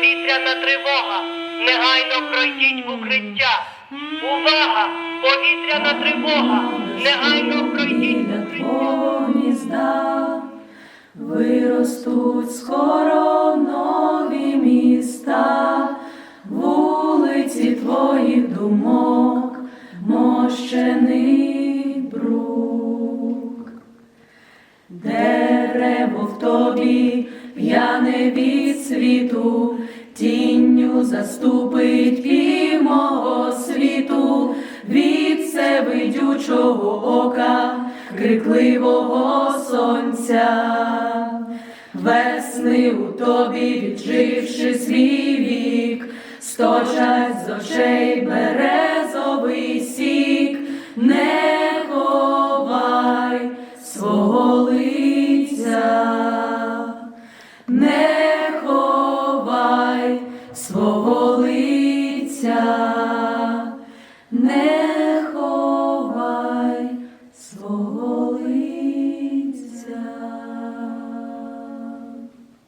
Повітряна тривога. Негайно пройдіть в укриття. Увага! Повітряна тривога. Негайно пройдіть в твого гнізда виростуть скоро нові міста, вулиці твоїх думок, мощений брук. Дерево в тобі п'яне від світу, тінню заступить пів мого світу, від всевидючого ока, крикливого сонця, весни у тобі, відживши свій вік, сточать з очей березовий Голиця, не ховай свого лиця.